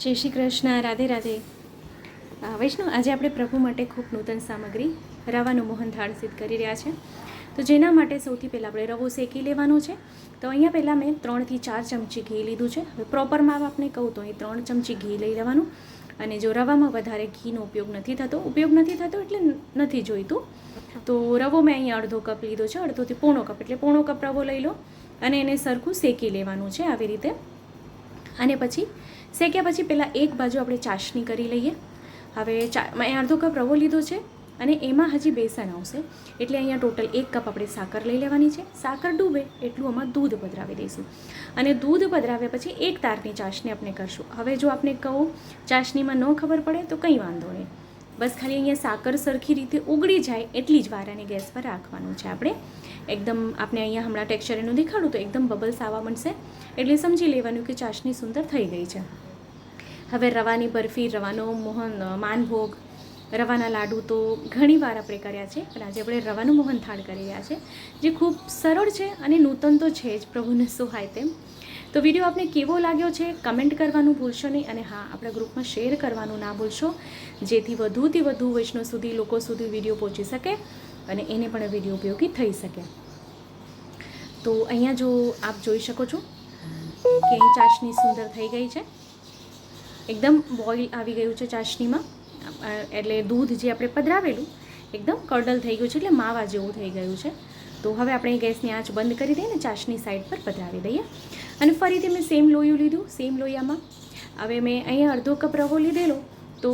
જય શ્રી કૃષ્ણ, રાધે રાધે. વૈષ્ણવ, આજે આપણે પ્રભુ માટે ખૂબ નૂતન સામગ્રી, રવાનું મોહનથાળ સિદ્ધ કરી રહ્યા છે. તો જેના માટે સૌથી પહેલાં આપણે રવો શેકી લેવાનો છે. તો અહીંયા પહેલાં મેં ત્રણથી ચાર ચમચી ઘી લીધું છે. હવે પ્રોપર માપ આપને કહું તો અહીં ત્રણ ચમચી ઘી લઈ લેવાનું. અને જો રવામાં વધારે ઘીનો ઉપયોગ નથી થતો, ઉપયોગ નથી થતો એટલે નથી જોઈતું. તો રવો મેં અહીંયા અડધો કપ લીધો છે. અડધોથી પોણો કપ, એટલે પોણો કપ રવો લઈ લો. અને એને સરખું શેકી લેવાનું છે આવી રીતે. અને પછી શેક્યા પછી પહેલાં એક બાજુ આપણે ચાસણી કરી લઈએ. હવે ચા મેં અડધો કપ રવો લીધો છે અને એમાં હજી બેસન આવશે. એટલે અહીંયા ટોટલ એક કપ આપણે સાકર લઈ લેવાની છે. સાકર ડૂબે એટલું આમાં દૂધ પધરાવી દઈશું. અને દૂધ પધરાવ્યા પછી એક તારની ચાસણી આપણે કરશું. હવે જો આપણે કહું, ચાસણીમાં ન ખબર પડે તો કંઈ વાંધો નહીં. બસ ખાલી અહીંયા સાકર સરખી રીતે ઉગળી જાય એટલી જ વાર ગેસ પર રાખવાનું છે આપણે. એકદમ આપણે અહીંયા હમણાં ટેક્સચર એનું દેખાડું તો એકદમ બબલ્સ આવવા મળશે એટલે સમજી લેવાનું કે ચાસણી સુંદર થઈ ગઈ છે. હવે રવાની બરફી, રવાનો મોહન માનભોગ, રવાના લાડુ તો ઘણી વાર આપણે કર્યા છે, પણ આજે આપણે રવાનું મોહન થાળ કરી રહ્યા છે. જે ખૂબ સરળ છે અને નૂતન તો છે જ, પ્રભુને સુહાય તેમ. તો વીડિયો આપને કેવો લાગ્યો છે? કમેન્ટ કરવાનું ભૂલશો નહીં અને હા, આપણા ગ્રુપમાં શેર કરવાનું ના ભૂલશો, જેથી વધુથી વધુ વૈષ્ણવ સુધી, લોકો સુધી વીડિયો પહોંચી શકે અને એને પણ વીડિયો ઉપયોગી થઈ શકે. તો અહીંયા જો આપ જોઈ શકો છો કે ચાસણી સુંદર થઈ ગઈ છે. એકદમ બોઇલ આવી ગયું છે ચાસણીમાં. એટલે દૂધ જે આપણે પધરાવેલું, એકદમ કડલ થઈ ગયું છે, એટલે માવા જેવું થઈ ગયું છે. તો હવે આપણે ગેસની આંચ બંધ કરી દઈએ ને ચાસની સાઈડ પર પધરાવી દઈએ. અને ફરીથી મેં સેમ લોયું લીધું સેમ લોયામાં. હવે મેં અહીંયા અડધો કપ રવો લીધેલો, તો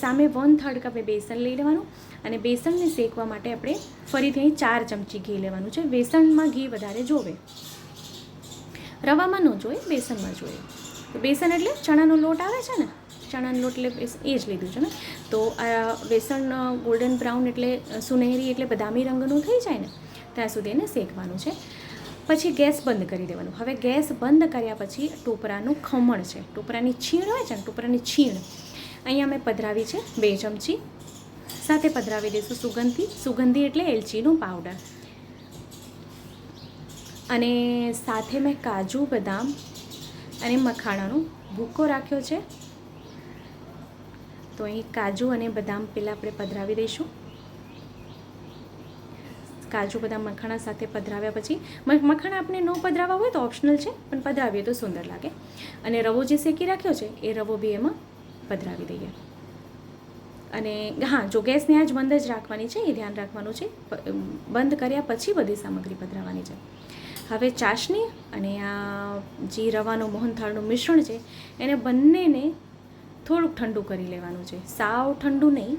સામે વન થર્ડ કપે બેસન લઈ લેવાનું અને બેસનને શેકવા માટે આપણે ફરીથી અહીં ચાર ચમચી ઘી લેવાનું છે. બેસનમાં ઘી વધારે જોવે. રવામાં ન જોઈએ બેસનમાં જોઈએ તો બેસન એટલે ચણાનો લોટ આવે છે ને, ચણાનો લોટ એટલે એ જ લીધું છે ને. તો આ બેસન ગોલ્ડન બ્રાઉન એટલે સુનેરી એટલે બદામી રંગનું થઈ જાય ને ત્યાં સુધી એને શેકવાનું છે. પછી ગેસ બંધ કરી દેવાનું. હવે ગેસ બંધ કર્યા પછી ટોપરાનું ખમણ છે. ટોપરાની છીણ હોય છે ને, ટોપરાની છીણ. અહીંયા મેં પધરાવી છે બે ચમચી. સાથે પધરાવી દઈશું સુગંધી સુગંધી એટલે એલચીનો પાવડર. અને સાથે મેં કાજુ, બદામ અને મખાણાનો ભૂકો રાખ્યો છે. તો અહીં કાજુ અને બદામ પહેલાં આપણે પધરાવી દઈશું. કાજુ બદામ મખાણા સાથે પધરાવ્યા પછી મખાણા આપણે ન પધરાવવા હોય તો ઓપ્શનલ છે, પણ પધરાવીએ તો સુંદર લાગે. અને રવો જે શેકી રાખ્યો છે, એ રવો બી એમાં પધરાવી દઈએ. અને હા, જો ગેસને આજ બંધ જ રાખવાની છે, એ ધ્યાન રાખવાનું છે બંધ કર્યા પછી બધી સામગ્રી પધરાવવાની છે. હવે ચાસણી અને આ જે રવાનો મોહનથાળનું મિશ્રણ છે, એને બંનેને થોડુંક ઠંડુ કરી લેવાનું છે. સાવ ઠંડુ નહીં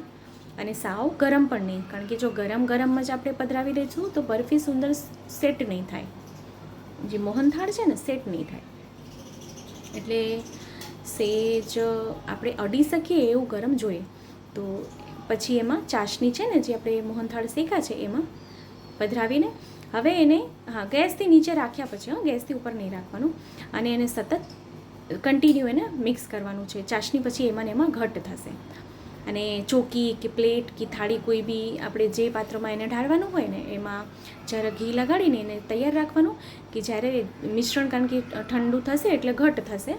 અને સાવ ગરમ પણ નહીં, કારણ કે જો ગરમ ગરમ જ આપણે પધરાવી દઈશું, તો બરફી સુંદર સેટ નહીં થાય. જે મોહનથાળ છે ને, સેટ નહીં થાય. એટલે સેજ આપણે અડી શકીએ એવું ગરમ જોઈએ. તો પછી એમાં ચાસણી છે ને, જે આપણે મોહનથાળ શેકા છે, એમાં પધરાવીને, હવે એને, હા, ગેસથી નીચે રાખ્યા પછી, હા, ગેસથી ઉપર નહીં રાખવાનું. અને એને સતત કન્ટિન્યુ એને મિક્સ કરવાનું છે. ચાસણી પછી એમાં ને એમાં ઘટ થશે. અને ચોકી કે પ્લેટ કે થાળી કોઈ બી આપણે જે પાત્રમાં એને ઢાળવાનું હોય ને, એમાં જ્યારે ઘી લગાડીને એને તૈયાર રાખવાનું કે જ્યારે મિશ્રણ કારણ કે ઠંડુ થશે એટલે ઘટ થશે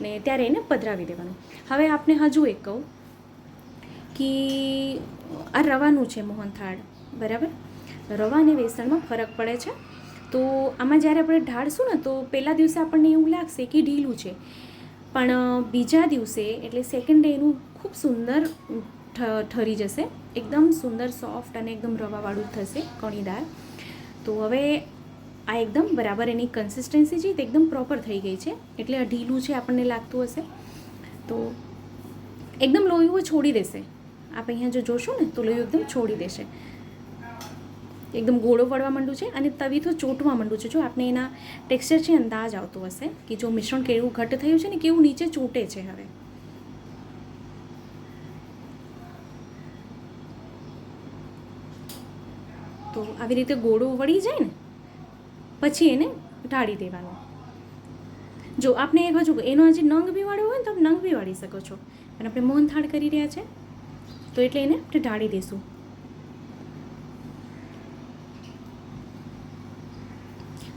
ને ત્યારે એને પધરાવી દેવાનું. હવે આપને હજુ એક કહું કે આ રવાનું છે મોહનથાળ, બરાબર? રવા અને વેસણમાં ફરક પડે છે. તો આમાં જ્યારે આપણે ઢાળશું ને, તો પહેલા દિવસે આપણને એવું લાગશે કે ઢીલું છે. પણ બીજા દિવસે, એટલે સેકન્ડ ડેનું ખૂબ સુંદર ઠરી જશે. એકદમ સુંદર સોફ્ટ અને એકદમ રવાવાળું થશે કણીદાર તો હવે આ એકદમ બરાબર એની કન્સિસ્ટન્સી છે તે એકદમ પ્રોપર થઈ ગઈ છે. એટલે ઢીલું છે આપણને લાગતું હશે. તો એકદમ લોહીઓ છોડી દેશે. આપ અહીંયા જો જોશો ને, તો લોહી એકદમ છોડી દેશે. એકદમ ગોળો પડવા માંડ્યું છે અને તવીથું ચોંટવા માંડું છે. જો આપણે એના ટેક્સચર છે અંદાજ આવતો હશે કે જો મિશ્રણ કેવું ઘટ થયું છે ને કેવું નીચે ચોંટે છે હવે. તો આવી રીતે ગોળો વળી જાય ને, પછી એને ઢાળી દેવાનો. જો આપણે એક હજુ એનો હજી નંગ બી વાળ્યો હોય ને તો નંગ બી વાળી શકો છો. અને આપણે મોહનથાળ કરી રહ્યા છે, તો એટલે એને આપણે ઢાળી દઈશું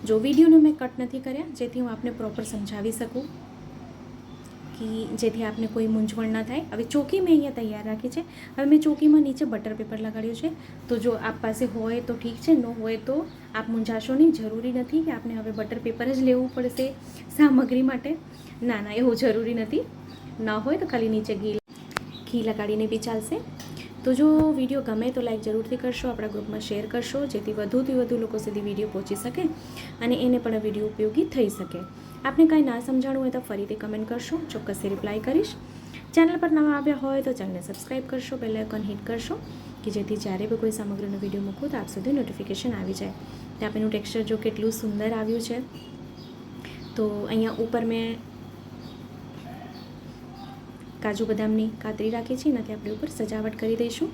જો વિડીયોને મેં કટ નથી કર્યા, જેથી હું આપને પ્રોપર સમજાવી શકું કે જેથી આપને કોઈ મૂંઝવણ ના થાય. હવે ચોકી મેં અહીંયા તૈયાર રાખી છે. હવે મેં ચોકીમાં નીચે બટર પેપર લગાડ્યું છે. તો જો આપ પાસે હોય તો ઠીક છે, ન હોય તો આપ મૂંઝાશો નહીં. જરૂરી નથી કે આપને હવે બટર પેપર જ લેવું પડશે સામગ્રી માટે. ના ના, એવું જરૂરી નથી. ના હોય તો ખાલી નીચે ઘી ઘી લગાડીને બી ચાલશે. તો જો વીડિયો ગમે તો લાઈક જરૂરથી કરશો, આપણા ગ્રુપમાં શેર કરશો, જેથી વધુથી વધુ લોકો સુધી વીડિયો પહોંચી શકે અને એને પણ વીડિયો ઉપયોગી થઈ શકે. આપને કાંઈ ના સમજાણું હોય તો ફરીથી કમેન્ટ કરશો, ચોક્કસથી રિપ્લાય કરીશ. ચેનલ પર નવા આવ્યા હોય તો ચેનલને સબસ્ક્રાઈબ કરશો બેલ આઇકોન હિટ કરશો, કે જેથી જ્યારે બી કોઈ સામગ્રીનો વીડિયો મૂકું તો આપ સુધી નોટિફિકેશન આવી જાય. ત્યાં એનું ટેક્સચર જો કેટલું સુંદર આવ્યું છે, તો અહીંયા ઉપર મેં કાજુ બદામની કાતરી રાખી છે એનાથી આપણે ઉપર સજાવટ કરી દઈશું.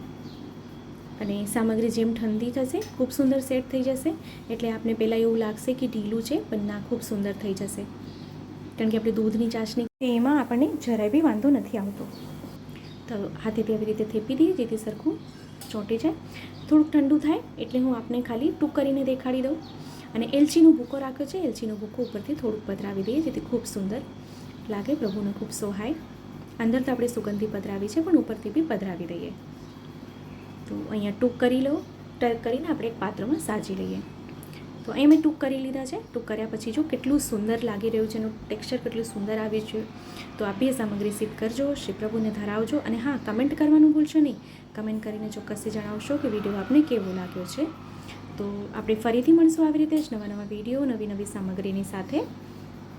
અને સામગ્રી જેમ ઠંડી થશે, ખૂબ સુંદર સેટ થઈ જશે. એટલે આપને પહેલાં એવું લાગશે કે ઢીલું છે, પણ ના, ખૂબ સુંદર થઈ જશે. કારણ કે આપણે દૂધની ચાસણી એમાં આપણને જરાય બી વાંધો નથી આવતો. તો હાથેથી આવી રીતે થેપી દઈએ, જેથી સરખું ચોંટી જાય. થોડુંક ઠંડુ થાય, એટલે હું આપને ખાલી ટૂંક કરીને દેખાડી દઉં. અને એલચીનો ભૂકો રાખ્યો છે, એલચીનો ભૂકો ઉપરથી થોડુંક પધરાવી દઈએ, જેથી ખૂબ સુંદર લાગે, પ્રભુને ખૂબ સોહાય. અંદર તો આપણે સુગંધી પધરાવી છે, પણ ઉપરથી બી પધરાવી દઈએ. તો અહીંયા ટૂંક કરી લો ટર્ક કરીને આપણે એક પાત્રમાં સાજી લઈએ. તો અહીં મેં ટૂંક કરી લીધા છે. ટૂંક કર્યા પછી જો કેટલું સુંદર લાગી રહ્યું છે, એનું ટેક્સચર કેટલું સુંદર આવ્યું છે. તો આ બે સામગ્રી સિદ્ધ કરજો, શ્રી પ્રભુને ધરાવજો. અને હા, કમેન્ટ કરવાનું ભૂલશો નહીં. કમેન્ટ કરીને ચોક્કસથી જણાવશો કે વીડિયો આપને કેવો લાગ્યો છે. તો આપણે ફરીથી મળશું આવી રીતે જ નવા નવા વીડિયો નવી નવી સામગ્રીની સાથે.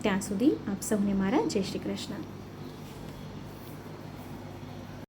ત્યાં સુધી આપ સૌને મારા જય શ્રી કૃષ્ણ.